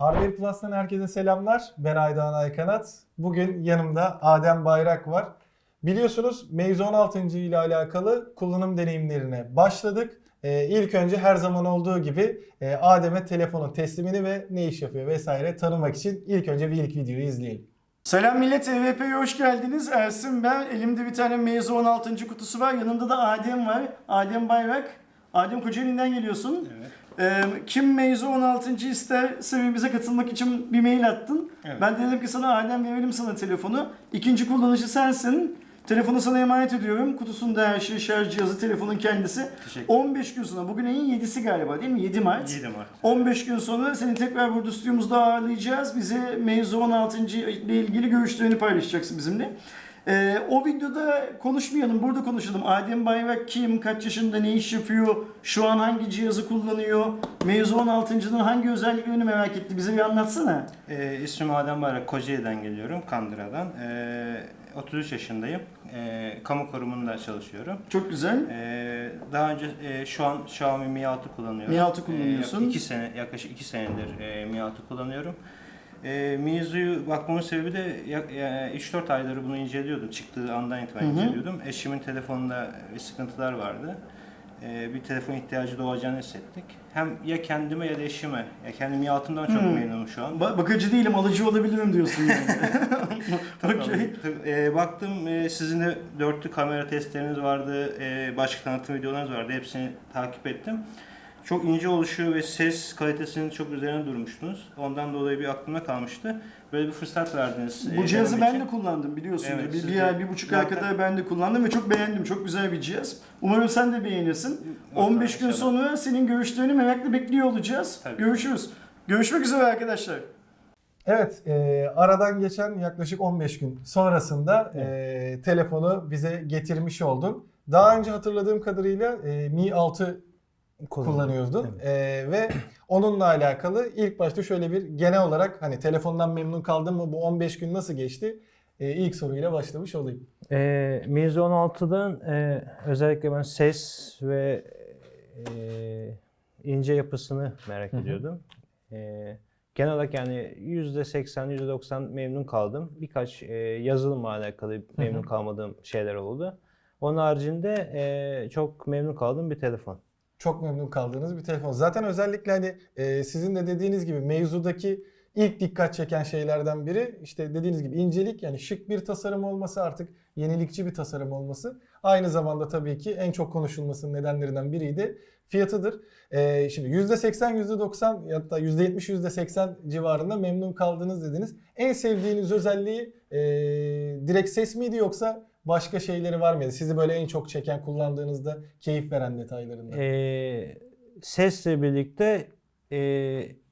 Hardware Plus'tan herkese selamlar. Ben Aydoğan Aykanat. Bugün yanımda Adem Bayrak var. Biliyorsunuz Meizu 16. ile alakalı kullanım deneyimlerine başladık. Ee, ilk önce her zaman olduğu gibi e, Adem'e telefonun teslimini ve ne iş yapıyor vesaire tanımak için ilk önce bir ilk videoyu izleyelim. Selam millet, EVP'ye hoş geldiniz. Ersin ben. Elimde bir tane Meizu 16. kutusu var. Yanımda da Adem var. Adem Bayrak. Adem Kocaeli'nden geliyorsun. Evet. Ee, kim Meizu 16. isterse ve bize katılmak için bir mail attın. Evet. Ben de dedim ki sana Adem verelim sana telefonu. İkinci kullanıcı sensin. Telefonu sana emanet ediyorum. Kutusunda her şey, şarj cihazı, telefonun kendisi. Teşekkür 15 gün sonra, bugün ayın 7'si galiba değil mi? 7 Mart. 7 Mart. 15 gün sonra seni tekrar burada stüdyomuzda ağırlayacağız. Bize mevzu 16. ile ilgili görüşlerini paylaşacaksın bizimle. Ee, o videoda konuşmayalım, burada konuşalım. Adem Bayrak kim, kaç yaşında, ne iş yapıyor, şu an hangi cihazı kullanıyor, mevzu 16.'nın hangi özelliklerini merak etti. Bize bir anlatsana. Ee, ismim Adem Bayrak, Kocaeli'den geliyorum, Kandıra'dan. Ee, 33 yaşındayım. Ee, kamu kurumunda çalışıyorum. Çok güzel. Ee, daha önce e, şu an Xiaomi Mi 6 kullanıyorum. Mi 6 kullanıyorsun. 2 sene, yaklaşık 2 senedir e, Mi 6 kullanıyorum. E, Mizu'yu bakmamın sebebi de ya- 3-4 ayları bunu inceliyordum. Çıktığı andan itibaren Hı hı. inceliyordum. Eşimin telefonunda e, sıkıntılar vardı. E, bir telefon ihtiyacı doğacağını hissettik. Hem ya kendime ya da eşime. Ya kendi Mi 6'mdan çok Hmm. memnunum şu an. Ba- bakıcı değilim, alıcı olabilirim diyorsun yani. Okey. E, baktım e, sizin de dörtlü kamera testleriniz vardı, e, başka tanıtım videolarınız vardı. Hepsini takip ettim. Çok ince oluşu ve ses kalitesinin çok üzerine durmuştunuz. Ondan dolayı bir aklımda kalmıştı. Böyle bir fırsat verdiniz. e, Bu cihazı ben için. de kullandım biliyorsun. Evet, bir, bir ay, bir buçuk ay kadar ben de kullandım ve çok beğendim. Çok güzel bir cihaz. Umarım sen de beğenirsin. Bakalım 15 gün inşallah. sonra senin görüşlerini merakla bekliyor olacağız. Tabii. Görüşürüz. Görüşmek üzere arkadaşlar. Evet, e, aradan geçen yaklaşık 15 gün sonrasında e, telefonu bize getirmiş oldun. Daha önce hatırladığım kadarıyla e, Mi 6 kullanıyordun E, ve onunla alakalı ilk başta şöyle bir genel olarak hani telefondan memnun kaldın mı bu 15 gün nasıl geçti? E, ilk soruyla başlamış olayım. E, Meizu 16'dan e, özellikle ben ses ve e, ince yapısını merak ediyordum. E, genel olarak yani %80, %90 memnun kaldım. Birkaç e, yazılımla alakalı memnun kalmadığım şeyler oldu. Onun haricinde e, çok memnun kaldığım bir telefon. Çok memnun kaldığınız bir telefon. Zaten özellikle hani e, sizin de dediğiniz gibi mevzudaki ilk dikkat çeken şeylerden biri işte dediğiniz gibi incelik yani şık bir tasarım olması artık yenilikçi bir tasarım olması. Aynı zamanda tabii ki en çok konuşulmasının nedenlerinden biri de fiyatıdır. E, şimdi %80, %90 hatta %70, %80 civarında memnun kaldınız dediniz. En sevdiğiniz özelliği e, direkt ses miydi yoksa başka şeyleri var mıydı? Sizi böyle en çok çeken kullandığınızda keyif veren detaylarından. E, sesle birlikte e,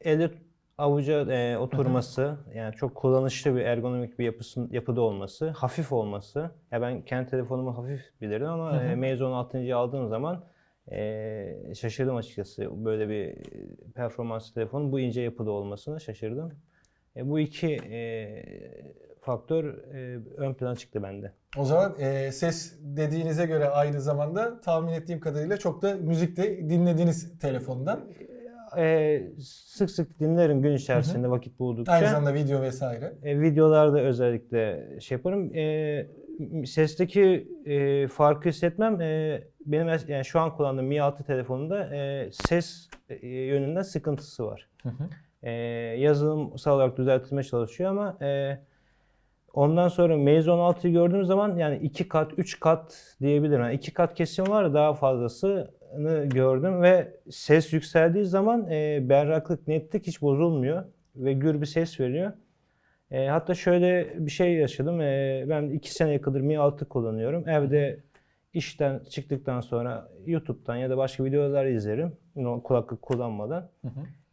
eli avuca e, oturması, yani çok kullanışlı bir ergonomik bir yapısın, yapıda olması, hafif olması. Ya ben kendi telefonumu hafif bilirim ama Hı hı. e, Meizu 16'yı aldığım zaman e, şaşırdım açıkçası. Böyle bir performans telefonu bu ince yapıda olmasına şaşırdım. E, bu iki e, faktör e, ön plana çıktı bende. O zaman e, ses dediğinize göre aynı zamanda tahmin ettiğim kadarıyla çok da müzikte dinlediğiniz telefondan. E, sık sık dinlerim gün içerisinde vakit buldukça. Aynı zamanda video vesaire. E, videolarda özellikle şey yaparım. E, sesteki e, farkı hissetmem. E, benim yani şu an kullandığım Mi 6 telefonunda e, ses e, yönünden sıkıntısı var. E, yazılımsal olarak düzeltilmeye çalışıyor ama e, ondan sonra Meizu 16'yı gördüğüm zaman yani iki kat, üç kat diyebilirim. Yani iki kat kesim var daha fazlasını gördüm ve ses yükseldiği zaman e, berraklık, netlik hiç bozulmuyor ve gür bir ses veriyor. E, hatta şöyle bir şey yaşadım. E, ben iki sene yakındır Mi 6 kullanıyorum. Evde işten çıktıktan sonra YouTube'dan ya da başka videolar izlerim. Kulaklık kullanmadan.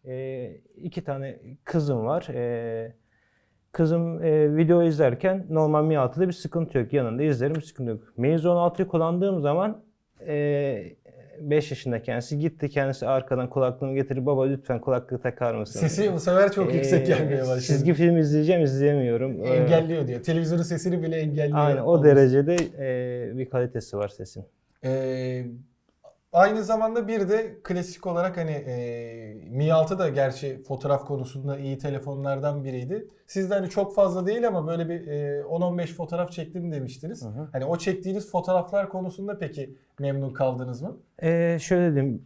E, iki tane kızım var. E, kızım e, video izlerken normal Mi 6'da bir sıkıntı yok. Yanında izlerim bir sıkıntı yok. Meizu 16'yı kullandığım zaman e, 5 yaşında kendisi gitti kendisi arkadan kulaklığını getirip baba lütfen kulaklığı takar mısın? Sesi bu sefer çok yüksek Ee, gelmeye başladı. Çizgi film izleyeceğim izleyemiyorum. Ee, Engelliyor diyor. Televizyonun sesini bile engelliyor. Aynen o olması. derecede e, bir kalitesi var sesin. Ee, Aynı zamanda bir de klasik olarak hani e, Mi 6 da gerçi fotoğraf konusunda iyi telefonlardan biriydi. Siz de hani çok fazla değil ama böyle bir e, 10-15 fotoğraf çektim demiştiniz. Hı hı. Hani o çektiğiniz fotoğraflar konusunda peki memnun kaldınız mı? Ee, şöyle diyeyim.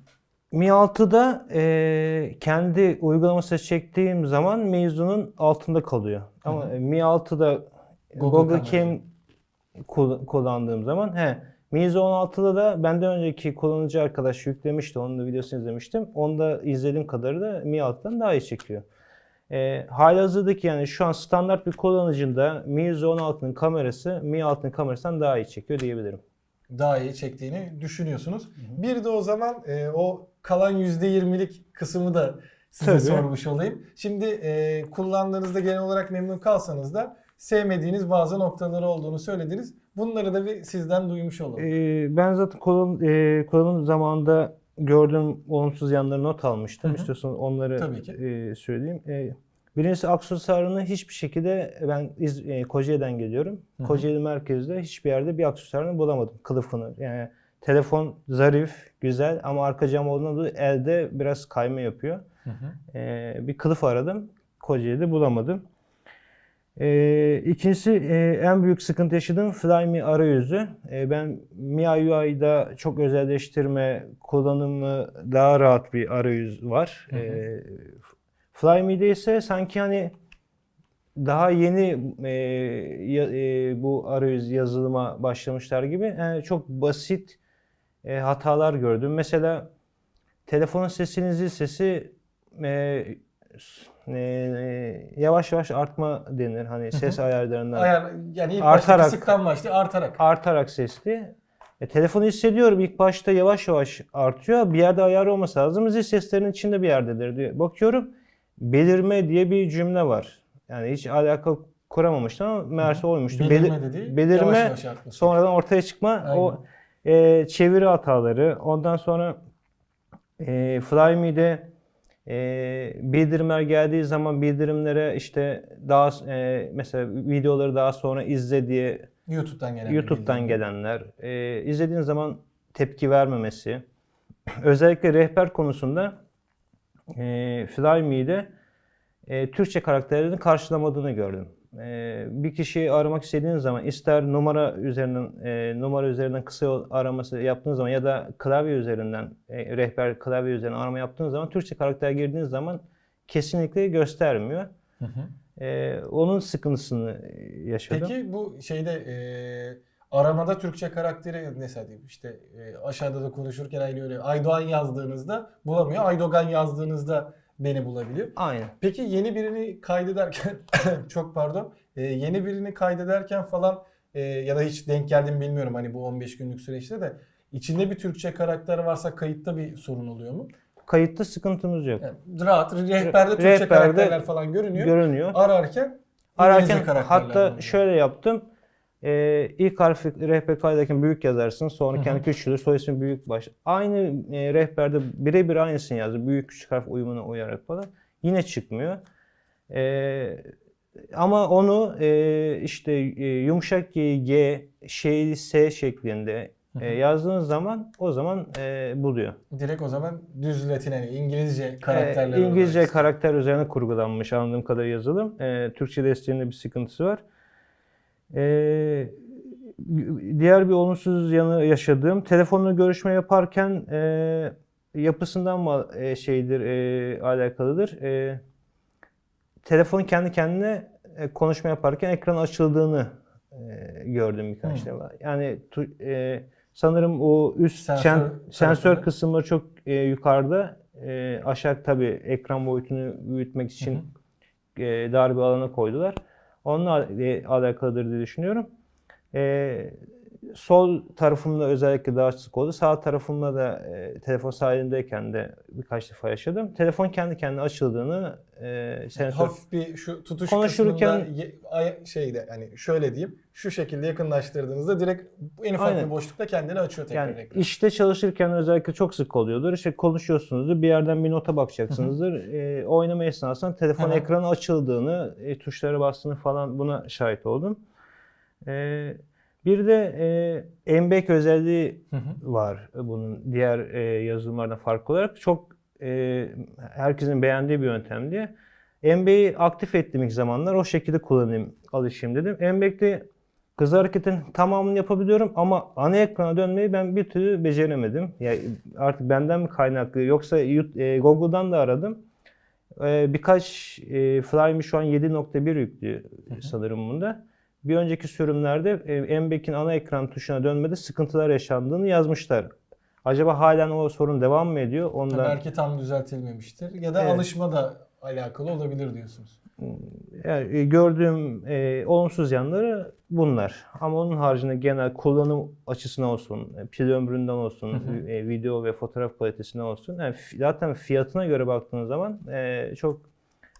Mi 6'da e, kendi uygulaması çektiğim zaman mevzunun altında kalıyor. Ama Hı hı. Mi 6'da Google Google. Cam kul- kullandığım zaman he Meizu 16'da da benden önceki kullanıcı arkadaş yüklemişti. Onun da videosunu izlemiştim. Onda izlediğim kadarıyla Mi 6'dan daha iyi çekiyor. E, halihazırdaki yani şu an standart bir kullanıcında Meizu 16'nın kamerası Mi 6'nın kamerasından daha iyi çekiyor diyebilirim. Daha iyi çektiğini düşünüyorsunuz. Bir de o zaman e, o kalan %20'lik kısmı da size Tabii. sormuş olayım. Şimdi e, kullandığınızda genel olarak memnun kalsanız da sevmediğiniz bazı noktaları olduğunu söylediniz. Bunları da bir sizden duymuş olalım. Ee, ben zaten kullanım, e, kullanım zamanında gördüğüm olumsuz yanları not almıştım. Hı hı. İstiyorsan onları e, söyleyeyim. E, birincisi aksesuarını hiçbir şekilde ben İz, e, Kocaeli'den geliyorum. Hı hı. Kocaeli merkezde hiçbir yerde bir aksesuarını bulamadım. Kılıfını. Yani telefon zarif, güzel ama arka cam olduğundan dolayı elde biraz kayma yapıyor. Hı hı. Ee, bir kılıf aradım. Kocaeli'de bulamadım. Ee, ikincisi e, en büyük sıkıntı yaşadığım Flyme arayüzü. Ee, ben MIUI'da çok özelleştirme kullanımı daha rahat bir arayüz var. Hı hı. Ee, Flyme'de ise sanki hani daha yeni e, ya- e, bu arayüz yazılıma başlamışlar gibi yani çok basit e, hatalar gördüm. Mesela telefonun sesinin zil sesi e, e, yavaş yavaş artma denir. Hani ses ayarlarından Ayar, yani ilk Artarak. başta kısıktan başlıyor artarak. artarak sesli. E, telefonu hissediyorum ilk başta yavaş yavaş artıyor. Bir yerde ayar olması lazım. Zil seslerinin içinde bir yerdedir diyor. Bakıyorum belirme diye bir cümle var. Yani hiç alaka kuramamıştım ama meğerse oymuştu. Belir- Belirme dedi. belirme, yavaş yavaş sonradan ortaya çıkma o e, çeviri hataları. Ondan sonra e, Flyme'de e, bildirimler geldiği zaman bildirimlere işte daha e, mesela videoları daha sonra izle diye YouTube'dan gelen YouTube'dan gelenler, e, izlediğin zaman tepki vermemesi. Özellikle rehber konusunda e, Flyme'de e, Türkçe karakterlerini karşılamadığını gördüm. E, bir kişiyi aramak istediğin zaman ister numara üzerinden e, numara üzerinden kısa araması yaptığın zaman ya da klavye üzerinden e, rehber klavye üzerinden arama yaptığın zaman Türkçe karakter girdiğiniz zaman kesinlikle göstermiyor. Hı hı. E, onun sıkıntısını yaşadım. Peki bu şeyde e, aramada Türkçe karakteri mesela diyeyim işte e, aşağıda da konuşurken aynı öyle Aydoğan yazdığınızda bulamıyor. Aydogan yazdığınızda beni bulabiliyor. Aynen. Peki yeni birini kaydederken çok pardon e, yeni birini kaydederken falan e, ya da hiç denk geldim bilmiyorum hani bu 15 günlük süreçte de içinde bir Türkçe karakter varsa kayıtta bir sorun oluyor mu? Kayıtta sıkıntımız yok. Yani rahat rehberde Türkçe Rehberde karakterler falan görünüyor. Görünüyor. Ararken Ararken hatta şöyle yaptım. Ee, ilk harfi kaydederken büyük yazarsın. Sonra kendi küçülür. Soy ismi büyük baş. Aynı e, rehberde birebir aynısını yazdı. Büyük küçük harf uyumuna uyarak falan. Yine çıkmıyor. Ee, ama onu e, işte e, yumuşak G, şeyli S şeklinde e, yazdığınız zaman o zaman e, buluyor. Direkt o zaman düz Latin hani İngilizce karakterler Ee, İngilizce olarak. karakter üzerine kurgulanmış anladığım kadarıyla yazılım. Ee, Türkçe desteğinde bir sıkıntısı var. Ee, diğer bir olumsuz yanı yaşadığım telefonla görüşme yaparken e, yapısından mı e, şeydir e, alakalıdır. E, telefon kendi kendine e, konuşma yaparken ekran açıldığını e, gördüm birkaç Hmm. defa. Yani tu- e, sanırım o üst Sensör sensör, sensör kısımları çok e, yukarıda. E, aşağı tabii ekran boyutunu büyütmek için Hı e, dar bir alana koydular. Onunla e, alakalıdır diye düşünüyorum. E, sol tarafımda özellikle daha sık oldu. Sağ tarafımda da e, telefon sahilindeyken de birkaç defa yaşadım. Telefon kendi kendine açıldığını e, sensör Hafif bir şu tutuş Konuşurken- kısmında şeyde hani şöyle diyeyim şu şekilde yakınlaştırdığınızda direkt en ufak Aynen. bir boşlukta kendini açıyor tekrar Yani ekran. işte çalışırken özellikle çok sık oluyordur. İşte konuşuyorsunuzdur, bir yerden bir nota bakacaksınızdır. E, oynama esnasında telefon ekranı açıldığını, e, tuşlara bastığını falan buna şahit oldum. E, Bir de e, embek özelliği Hı hı. var bunun diğer e, yazılımlardan farklı olarak. Çok e, herkesin beğendiği bir yöntem diye. Embek'i aktif ettiğim ilk zamanlar o şekilde kullanayım, alışayım dedim. Embek'te hız hareketin tamamını yapabiliyorum ama ana ekrana dönmeyi ben bir türlü beceremedim. Ya artık benden mi kaynaklı yoksa e, Google'dan da aradım. E, birkaç e, Flyme şu an 7.1 yüklü sanırım bunda. Bir önceki sürümlerde e, Embek'in ana ekran tuşuna dönmede sıkıntılar yaşandığını yazmışlar. Acaba halen o sorun devam mı ediyor? Ondan Belki tam düzeltilmemiştir ya da Evet. alışma da alakalı olabilir diyorsunuz. Yani e, gördüğüm e, olumsuz yanları bunlar. Ama onun haricinde genel kullanım açısından olsun, e, pil ömründen olsun, e, video ve fotoğraf kalitesinden olsun. Yani zaten fiyatına göre baktığınız zaman e, çok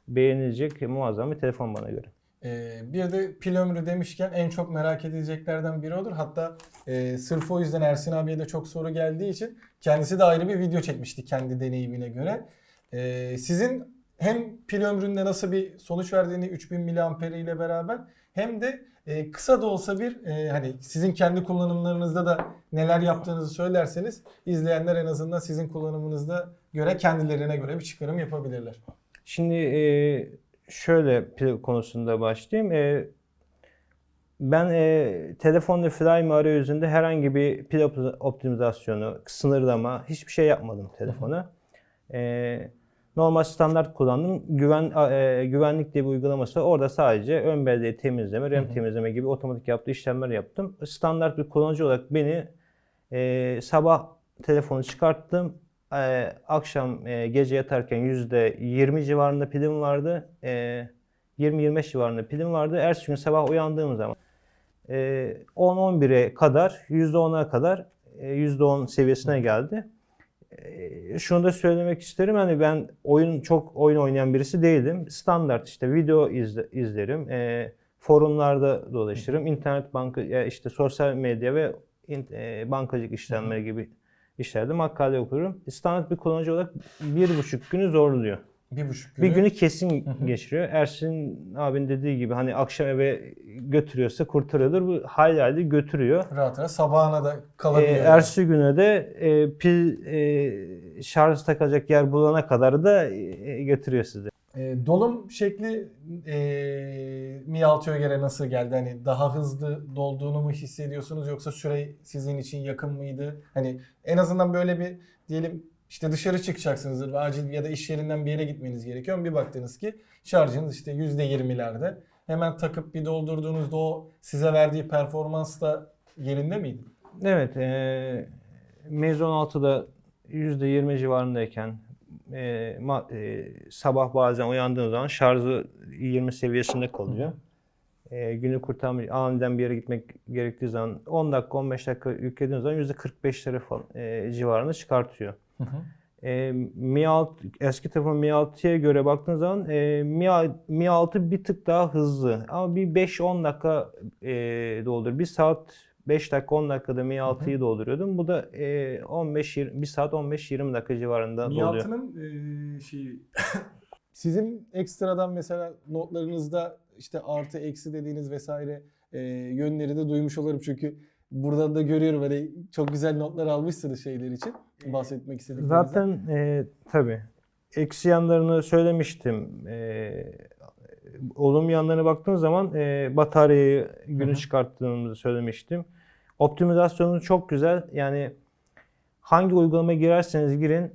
beğenilecek muazzam bir telefon bana göre. Ee, bir de pil ömrü demişken en çok merak edileceklerden biri odur. Hatta e, sırf o yüzden Ersin abiye de çok soru geldiği için kendisi de ayrı bir video çekmişti kendi deneyimine göre. Ee, sizin hem pil ömründe nasıl bir sonuç verdiğini 3000 mAh ile beraber hem de e, kısa da olsa bir e, hani sizin kendi kullanımlarınızda da neler yaptığınızı söylerseniz izleyenler en azından sizin kullanımınızda göre kendilerine göre bir çıkarım yapabilirler. Şimdi e, şöyle pil konusunda başlayayım. E, ben e, telefonda Flyme arayüzünde herhangi bir pil op- optimizasyonu, sınırlama hiçbir şey yapmadım telefona. E, normal standart kullandım. Güven e, güvenlik diye bir uygulaması var. Orada sadece ön belleği temizleme, RAM temizleme gibi otomatik yaptığı işlemler yaptım. Standart bir kullanıcı olarak beni e, sabah telefonu çıkarttım. E, akşam e, gece yatarken %20 civarında pilim vardı. E, 20-25 civarında pilim vardı. Ertesi gün sabah uyandığım zaman e, 10-11'e kadar, %10'a kadar e, %10 seviyesine geldi. E, şunu da söylemek isterim. Hani ben oyun çok oyun oynayan birisi değilim. Standart işte video izle- izlerim. E, forumlarda dolaşırım. İnternet banka işte sosyal medya ve e, bankacılık işlemleri gibi işlerde makale okurum. Standart bir kullanıcı olarak bir buçuk günü zorluyor. Bir buçuk günü. Bir günü kesin geçiriyor. Ersin abin dediği gibi hani akşam eve götürüyorsa kurtarıyordur. Bu hayli hayli götürüyor. rahat rahat sabahına da Ee, kalabiliyor. yani. ertesi güne de e, pil e, şarj takacak yer bulana kadar da e, götürüyor sizi. E, dolum şekli e, Mi 6'ya göre nasıl geldi? Hani daha hızlı dolduğunu mu hissediyorsunuz yoksa süre sizin için yakın mıydı? Hani en azından böyle bir diyelim işte dışarı çıkacaksınızdır ve acil ya da iş yerinden bir yere gitmeniz gerekiyor. Bir baktınız ki şarjınız işte %20'lerde. Hemen takıp bir doldurduğunuzda o size verdiği performans da yerinde miydi? Evet, e, Meizu 16'da %20 civarındayken e, ma- e, sabah bazen uyandığım zaman şarjı 20 seviyesinde kalıyor. E, günü kurtarmış, aniden bir yere gitmek gerektiği zaman 10 dakika 15 dakika yüklediğiniz zaman %45'lere falan e, civarında çıkartıyor. E, Mi 6, eski telefon Mi 6'ya göre baktığınız zaman e, Mi, Mi 6 bir tık daha hızlı. Ama bir 5-10 dakika e, doldur. Bir saat 5 dakika 10 dakikada Mi 6'yı dolduruyordum. Bu da e, 15 20, 1 saat 15-20 dakika civarında Mi doluyor. 6'nın e, şeyi sizin ekstradan mesela notlarınızda işte artı eksi dediğiniz vesaire e, yönleri de duymuş olurum çünkü buradan da görüyorum hani çok güzel notlar almışsınız şeyler için bahsetmek istediklerinizden. Zaten e, tabii eksi yanlarını söylemiştim. E, olumlu yanlarına baktığınız zaman e, bataryayı günü çıkarttığımızı söylemiştim. Optimizasyonu çok güzel. Yani hangi uygulamaya girerseniz girin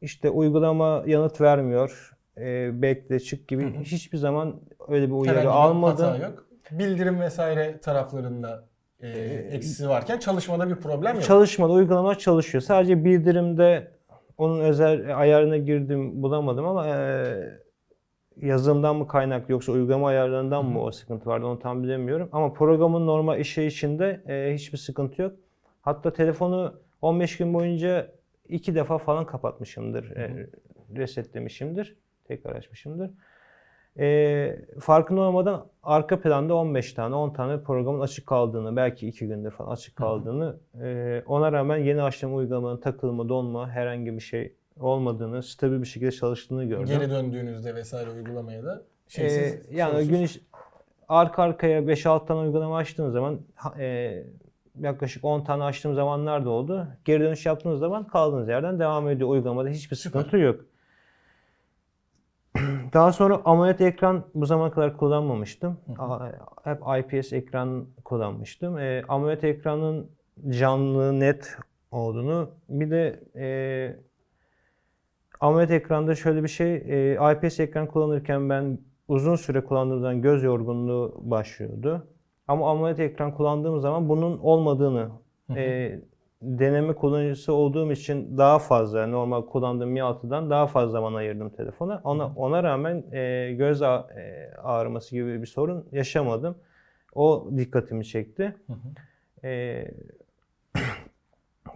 işte uygulama yanıt vermiyor. E, bekle çık gibi hiçbir zaman öyle bir uyarı almadım. hata yok. Bildirim vesaire taraflarında e, eksisi varken çalışmada bir problem yok. Çalışmadı, uygulama çalışıyor. Sadece bildirimde onun özel ayarına girdim bulamadım ama eee, yazılımdan mı kaynaklı yoksa uygulama ayarlarından mı o sıkıntı vardı onu tam bilemiyorum. Ama programın normal işe içinde eee, hiçbir sıkıntı yok. Hatta telefonu 15 gün boyunca iki defa falan kapatmışımdır. eee, resetlemişimdir. Tekrar açmışımdır. Eee farkında olmadan arka planda 15 tane 10 tane programın açık kaldığını belki 2 günde falan açık kaldığını eee, ona rağmen yeni açtığım uygulamanın takılma donma herhangi bir şey olmadığını stabil bir şekilde çalıştığını gördüm. Geri döndüğünüzde vesaire uygulamaya da şeysiz, yani sorunsuz. gün iç- arka arkaya 5-6 tane uygulama açtığım zaman e, yaklaşık 10 tane açtığım zamanlar da oldu. Geri dönüş yaptığınız zaman kaldığınız yerden devam ediyor uygulamada. Hiçbir Süper. sıkıntı yok. Daha sonra AMOLED ekran bu zamana kadar kullanmamıştım. Hep IPS ekran kullanmıştım. E, AMOLED ekranın canlı, net olduğunu bir de e, AMOLED ekranda şöyle bir şey, e, IPS ekran kullanırken ben uzun süre kullandığımdan göz yorgunluğu başlıyordu. Ama AMOLED ekran kullandığım zaman bunun olmadığını e, deneme kullanıcısı olduğum için daha fazla normal kullandığım Mi 6'dan daha fazla zaman ayırdım telefona. Ona ona rağmen e, göz ağ- e, ağrıması gibi bir sorun yaşamadım. O dikkatimi çekti. E,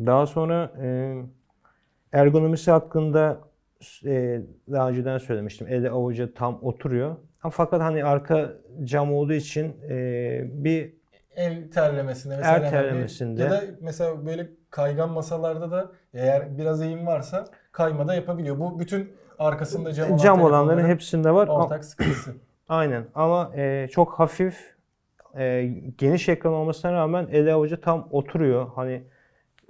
daha sonra e, ergonomisi hakkında e, daha önceden söylemiştim. Eli avuca tam oturuyor. Ama fakat hani arka cam olduğu için e, bir El terlemesinde mesela. El terlemesinde. Ya da mesela böyle kaygan masalarda da eğer biraz eğim varsa kayma da yapabiliyor. Bu bütün arkasında cam, olan cam olanların hepsinde var. Ortak sıkıntısı. Aynen ama e, çok hafif e, geniş ekran olmasına rağmen eli avucu tam oturuyor. Hani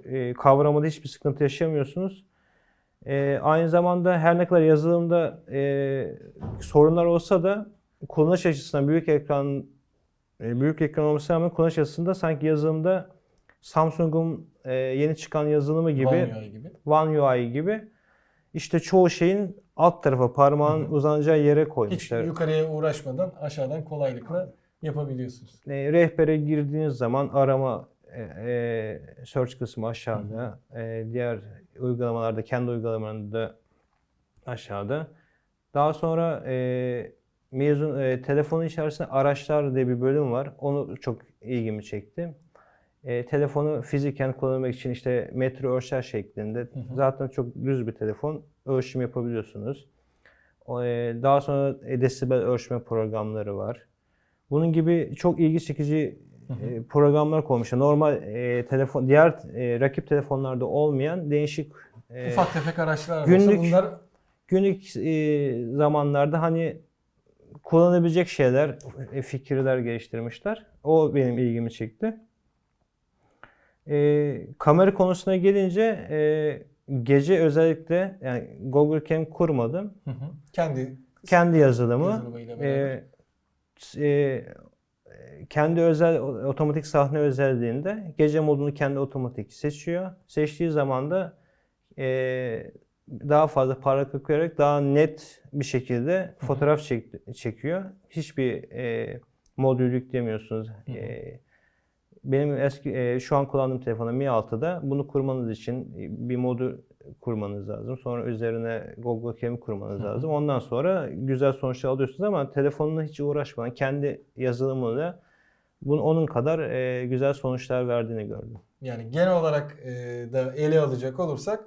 e, kavramada hiçbir sıkıntı yaşamıyorsunuz. E, aynı zamanda her ne kadar yazılımda e, sorunlar olsa da kullanış açısından büyük ekran e, büyük ekran olmasına rağmen kullanış açısından sanki yazılımda Samsung'un e, yeni çıkan yazılımı gibi One UI gibi. One UI gibi işte çoğu şeyin alt tarafa parmağın uzanacağı yere Hiç koymuşlar. yukarıya uğraşmadan aşağıdan kolaylıkla yapabiliyorsunuz. E, rehbere girdiğiniz zaman arama e, e, search kısmı aşağıda. E, diğer uygulamalarda kendi uygulamalarında aşağıda. Daha sonra e, mezun e, telefonun içerisinde araçlar diye bir bölüm var. Onu çok ilgimi çekti. E, telefonu fiziken kullanmak için işte metre ölçer şeklinde. Zaten çok düz bir telefon. Ölçüm yapabiliyorsunuz. E, daha sonra e, desibel ölçme programları var. Bunun gibi çok ilgi çekici e, programlar koymuşlar. Normal e, telefon, diğer e, rakip telefonlarda olmayan değişik e, Ufak tefek araçlar günlük- bunlar günlük e, zamanlarda hani kullanabilecek şeyler, e, fikirler geliştirmişler. O benim ilgimi çekti. E, kamera konusuna gelince e, gece özellikle yani Google Cam kurmadım. hı hı, kendi Kendi yazılımı. e, e, kendi özel otomatik sahne özelliğinde gece modunu kendi otomatik seçiyor. Seçtiği zaman da e, daha fazla parlaklık vererek daha net bir şekilde fotoğraf çek- çekiyor. Hiçbir e, modül yüklemiyorsunuz. E, benim eski e, şu an kullandığım telefona Mi 6'da bunu kurmanız için bir modül kurmanız lazım. Sonra üzerine Google Cam'i kurmanız lazım. Ondan sonra güzel sonuçlar alıyorsunuz ama telefonla hiç uğraşmadan kendi yazılımıyla bunun onun kadar e, güzel sonuçlar verdiğini gördüm. Yani genel olarak e, da ele alacak olursak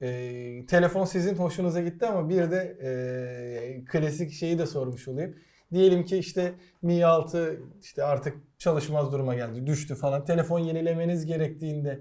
e, telefon sizin hoşunuza gitti ama bir de e, klasik şeyi de sormuş olayım. Diyelim ki işte Mi 6 işte artık çalışmaz duruma geldi, düştü falan. Telefon yenilemeniz gerektiğinde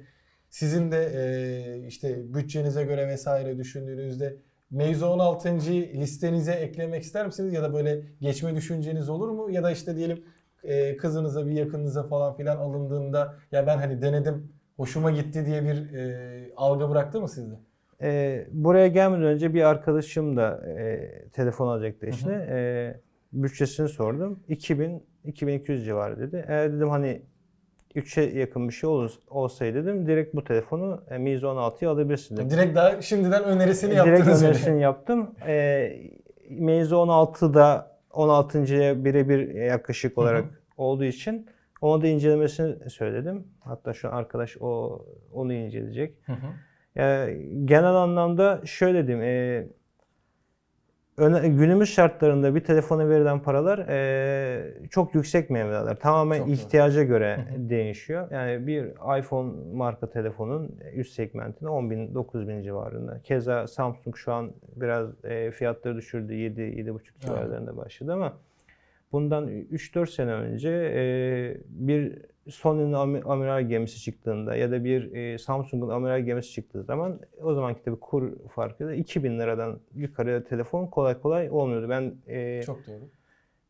sizin de e, işte bütçenize göre vesaire düşündüğünüzde Meizu 16. listenize eklemek ister misiniz? Ya da böyle geçme düşünceniz olur mu? Ya da işte diyelim e, kızınıza bir yakınınıza falan filan alındığında ya ben hani denedim hoşuma gitti diye bir e, algı bıraktı mı sizde? E, buraya gelmeden önce bir arkadaşım da e, telefon alacaktı eşine. E, bütçesini sordum. 2000 2200 civarı dedi. Eğer dedim hani 3'e yakın bir şey ol, olsaydı dedim direkt bu telefonu e, Mizo 16'yı alabilirsin dedim. Direkt daha şimdiden önerisini Direkt yaptınız. öyle. önerisini yaptım. E, Meizu 16'da 16.ya birebir yaklaşık olarak olduğu için onu da incelemesini söyledim. Hatta şu arkadaş o onu inceleyecek. Hı hı. Yani genel anlamda şöyle diyeyim. e, öne- günümüz şartlarında bir telefona verilen paralar e, çok yüksek mevlalar. Tamamen Çok doğru. ihtiyaca göre değişiyor. Yani bir iPhone marka telefonun üst segmentinde 10 bin, 9 bin civarında. Keza Samsung şu an biraz e, fiyatları düşürdü. 7, 7,5 civarlarında başladı ama bundan 3-4 sene önce e, bir Sony'nin ami- amiral gemisi çıktığında ya da bir e, Samsung'un amiral gemisi çıktığı zaman o zamanki tabii kur farkı da 2000 liradan yukarıya telefon kolay kolay olmuyordu. Ben e, Çok doğru.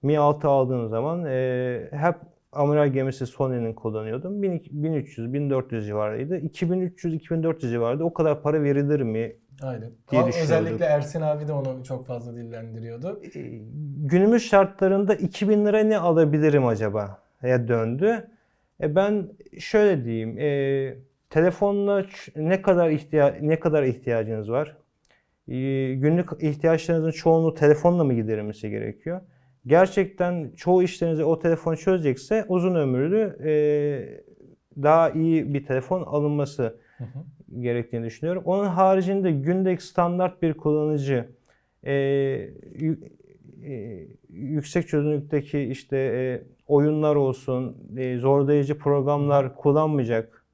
Mi 6 aldığım zaman e, hep amiral gemisi Sony'nin kullanıyordum. 1300-1400 civarıydı. 2300-2400 civarıydı. O kadar para verilir mi? Aynen. diye özellikle Ersin abi de onu çok fazla dillendiriyordu. E, günümüz şartlarında 2000 lira ne alabilirim acaba? Ya döndü. E ben şöyle diyeyim. E, telefonla ne kadar ihtiya ne kadar ihtiyacınız var? E, günlük ihtiyaçlarınızın çoğunluğu telefonla mı giderilmesi gerekiyor? Gerçekten çoğu işlerinizi o telefon çözecekse uzun ömürlü e, daha iyi bir telefon alınması Hı hı. gerektiğini düşünüyorum. Onun haricinde günlük standart bir kullanıcı e, e, yüksek çözünürlükteki işte e, oyunlar olsun, e, zorlayıcı programlar kullanmayacak,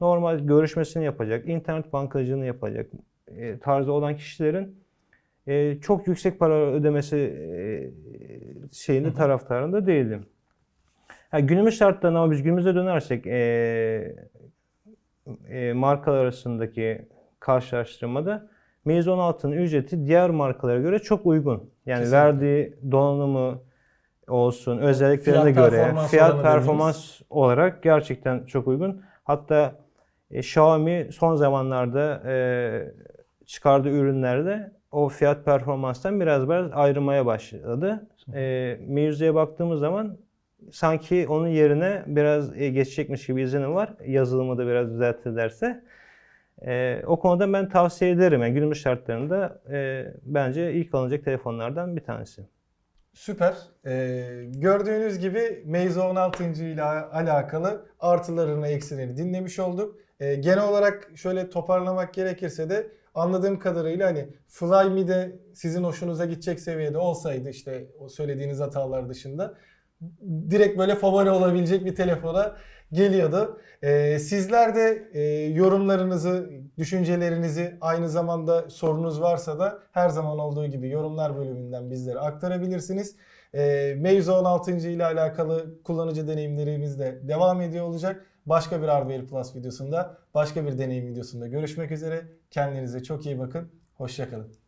normal görüşmesini yapacak, internet bankacılığını yapacak e, tarzı olan kişilerin e, çok yüksek para ödemesi e, şeyinde taraftarında değilim. Ha, günümüz şartlarında ama biz günümüze dönersek e, e, markalar arasındaki karşılaştırmada Meizu 16'nın ücreti diğer markalara göre çok uygun. Yani Kesinlikle. verdiği donanımı olsun, özelliklerine Fiyat göre performans fiyat performans olarak gerçekten çok uygun. Hatta e, Xiaomi son zamanlarda e, çıkardığı ürünlerde o fiyat performanstan biraz biraz ayrılmaya başladı. E, Meizu'ya baktığımız zaman sanki onun yerine biraz e, geçecekmiş gibi izlenim var. Yazılımı da biraz düzeltirlerse. E, o konuda ben tavsiye ederim. Yani günümüz şartlarında e, bence ilk alınacak telefonlardan bir tanesi. Süper. Ee, gördüğünüz gibi Meizu 16. ile alakalı artılarını eksilerini dinlemiş olduk. Ee, genel olarak şöyle toparlamak gerekirse de anladığım kadarıyla hani Flyme'de sizin hoşunuza gidecek seviyede olsaydı işte o söylediğiniz hatalar dışında direkt böyle favori olabilecek bir telefona geliyordu. Ee, sizler de e, yorumlarınızı, düşüncelerinizi aynı zamanda sorunuz varsa da her zaman olduğu gibi yorumlar bölümünden bizlere aktarabilirsiniz. Ee, Meizu 16. ile alakalı kullanıcı deneyimlerimiz de devam ediyor olacak. Başka bir Hardware Plus videosunda, başka bir deneyim videosunda görüşmek üzere. Kendinize çok iyi bakın. Hoşçakalın.